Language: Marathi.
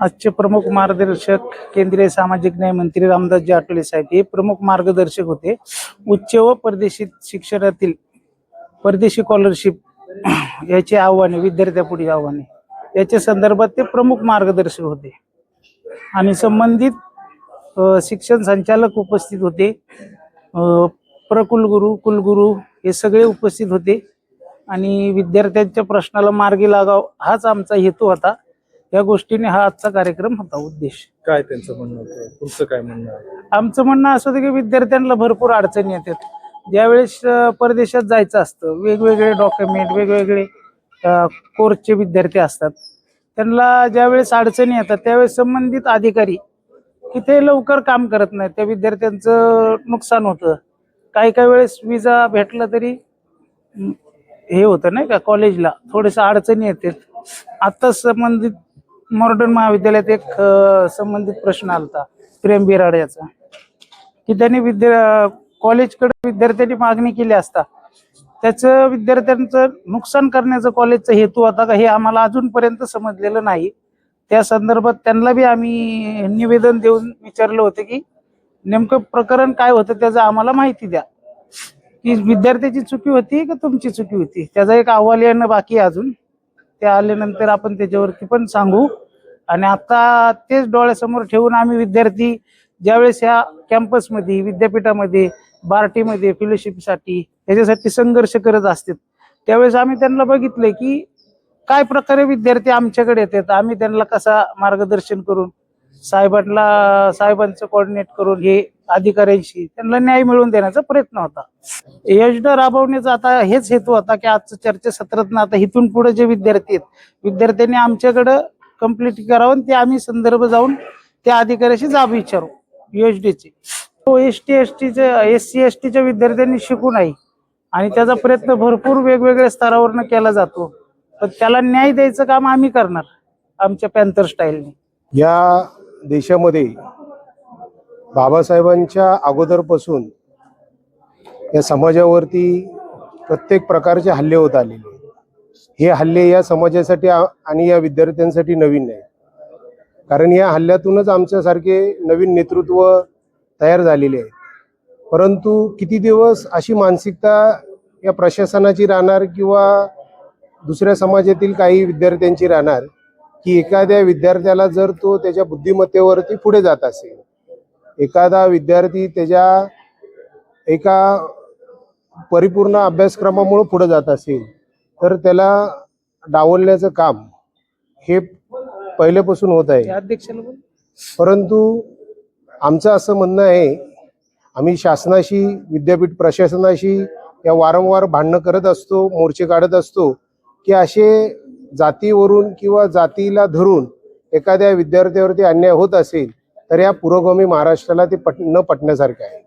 आजचे प्रमुख मार्गदर्शक केंद्रीय सामाजिक न्याय मंत्री रामदासजी आठवले साहेब हे प्रमुख मार्गदर्शक होते. उच्च व परदेशी शिक्षणातील परदेशी स्कॉलरशिप याची आव्हाने विद्यार्थ्यापुढील आव्हाने. याच्या संदर्भात ते प्रमुख मार्गदर्शक होते. आणि संबंधित शिक्षण संचालक उपस्थित होते. अ, प्रकुलगुरू कुलगुरू हे सगळे उपस्थित होते. आणि विद्यार्थ्यांच्या प्रश्नाला मार्गी लागाव हाच आमचा हेतू होता. या गोष्टीने हा आजचा कार्यक्रम होता उद्देश. काय त्यांचं म्हणणं होतं? तुमचं काय म्हणणं आहे? आमचं म्हणणं असं होतं की विद्यार्थ्यांना भरपूर अडचणी येतात. ज्यावेळेस अ, परदेशात जायचं असतं वेगवेगळे डॉक्युमेंट वेगवेगळे कोर्सचे विद्यार्थी असतात. त्यांना ज्यावेळेस अडचणी येतात त्यावेळेस संबंधित अधिकारी की ते लवकर काम करत नाहीत. त्या विद्यार्थ्यांचं नुकसान होतं. काही काही वेळेस विजा भेटला तरी म, हे होतं नाही का कॉलेजला थोडेसं अडचणी येतात. आत्ताच संबंधित मॉर्डन महाविद्यालयात एक संबंधित प्रश्न आलता प्रेम बिराड याचा. की त्यांनी विद्या कॉलेजकडे विद्यार्थ्यांनी मागणी केली असता. त्याचं विद्यार्थ्यांचं नुकसान करण्याचा कॉलेजचा हेतू होता का हे आम्हाला अजूनपर्यंत समजलेलं नाही. त्या संदर्भात त्यांना बी आम्ही निवेदन देऊन विचारलं होतं की नेमकं प्रकरण काय होतं त्याचं आम्हाला माहिती द्या. की विद्यार्थ्याची चुकी होती का तुमची चुकी होती? त्याचा एक अहवाल येणं बाकी अजून. ते आल्यानंतर आपण त्याच्यावरती पण सांगू. आणि आता तेच डोळ्यासमोर ठेवून आम्ही विद्यार्थी ज्यावेळेस ह्या कॅम्पसमध्ये विद्यापीठामध्ये बार्टीमध्ये फेलोशिपसाठी त्याच्यासाठी संघर्ष करत असतात त्यावेळेस आम्ही त्यांना बघितलंय की काय प्रकारे विद्यार्थी आमच्याकडे येतात आम्ही त्यांना कसा मार्गदर्शन करून साहेबांना साहेबांचं कोऑर्डिनेट करून हे अधिकाऱ्यांशी त्यांना न्याय मिळवून देण्याचा प्रयत्न होता. योजना राबवण्याचा आता हेच हेतू होता की आजचं चर्चासत्रातनं आता इथून पुढे जे विद्यार्थी आहेत विद्यार्थ्यांनी आमच्याकडं कंप्लीट करावं ते आम्ही संदर्भ जाऊन त्या अधिकाऱ्याशी जाब विचारू योजनेचे तो एस टी एस टीच्या एस सी एस टीच्या विद्यार्थ्यांनी शिकू नाही आणि त्याचा प्रयत्न भरपूर वेगवेगळ्या स्तरावरनं केला जातो. पण त्याला न्याय द्यायचं काम आम्ही करणार आमच्या पॅन्थर स्टाईलने या देशामध्ये बाबासाहेबांच्या अगोदरपासून या समाजावरती प्रत्येक प्रकारचे हल्ले होत आलेले हे हल्ले या समाजासाठी आणि या विद्यार्थ्यांसाठी नवीन नाही कारण या हल्ल्यातूनच आमच्यासारखे नवीन नेतृत्व तयार झालेले आहे परंतु किती दिवस अशी मानसिकता या प्रशासनाची राहणार किंवा दुसऱ्या समाजातील काही विद्यार्थ्यांची राहणार की एखाद्या विद्यार्थ्याला जर तो त्याच्या बुद्धिमत्तेवरती पुढे जात असेल एखादा विद्यार्थी त्याच्या एका परिपूर्ण अभ्यासक्रमामुळे पुढे जात असेल तर त्याला डावलण्याचं काम हे पहिल्यापासून होत आहे. परंतु आमचं असं म्हणणं आहे आम्ही शासनाशी विद्यापीठ प्रशासनाशी या वारंवार भांडणं करत असतो मोर्चे काढत असतो की असे जातीवरून किंवा जातीला धरून एखाद्या विद्यार्थ्यावरती अन्याय होत असेल तर या पुरोगामी महाराष्ट्राला ते पट न पटण्यासारखं आहे.